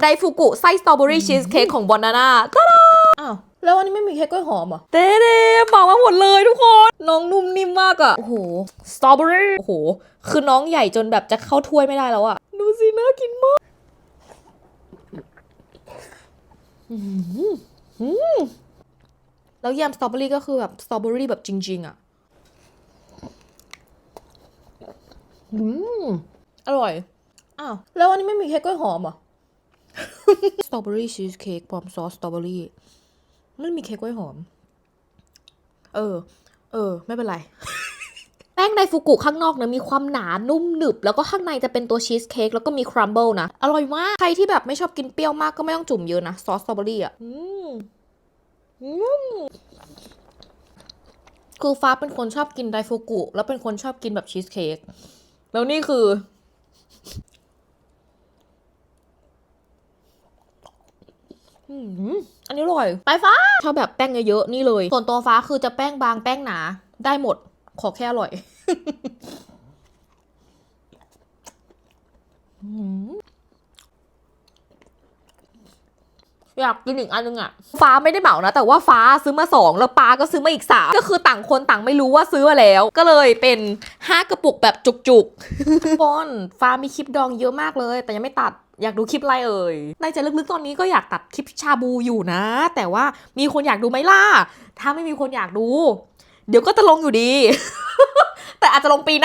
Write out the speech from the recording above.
ไดฟูกุไส้สตรอเบอรี่ชีสเค้กของบอนาน่าตาดาอ้าวแล้ววันนี้ไม่มีเค้กกล้วยหอมเหรอเต้เด้บอกมาหมดเลยทุกคน น้องนุ่มนิ่มมากอะโอ้โหสตรอเบอรี่โอ้โห คือน้องใหญ่จนแบบจะเข้าถ้วยไม่ได้แล้วอะดูสิน่ากินมากอื้อหือหือแล้วยำสตรอเบอรี่ก็คือแบบสตรอเบอรี่แบบจริง ๆอะอืมอร่อย อ้าว แล้ววันนี้ไม่มีเค้กกล้วยหอมเหรอ สตรอเบอรี่ชีสเค้กพร้อมซอสสตรอเบอรี่ไม่มีเค้กกล้วยหอม เออ เออ ไม่เป็นไร แป้งไดฟูกุข้างนอกนะมีความหนานุ่มหนึบ แล้วก็ข้างในจะเป็นตัวชีสเค้กแล้วก็มีครัมเบิลนะ อร่อยมาก ใครที่แบบไม่ชอบกินเปรี้ยวมากก็ไม่ต้องจุ่มเยอะนะ ซอสสตรอเบอรี่อะอืมอืมคือฟ้าเป็นคนชอบกินไดฟูกุ แล้วเป็นคนชอบกินแบบชีสเค้กแล้วนี่คือ อืมอันนี้อร่อย ไปฟ้าชอบแบบแป้งเยอะๆนี่เลย ส่วนตัวฟ้าคือจะแป้งบางแป้งหนา ได้หมด ขอแค่อร่อย อืม อยากกินอีกอันนึงอะฟ้าไม่ได้เหมานะ แต่ว่าฟ้าซื้อมาสองแล้วปาก็ซื้อมาอีกสามก็คือต่างคนต่างไม่รู้ว่าซื้อมาแล้ว ก็เลยเป็นห้ากระปุกแบบจุกๆทุกคนฟ้ามีคลิปดองเยอะมากเลย แต่ยังไม่ตัดอยากดูคลิปอะไรเอ่ย ในใจลึกๆตอนนี้ก็อยากตัดคลิปชาบูอยู่นะ แต่ว่ามีคนอยากดูไหมล่ะ ถ้าไม่มีคนอยากดู เดี๋ยวก็จะลงอยู่ดี แต่อาจจะลงปีหน้า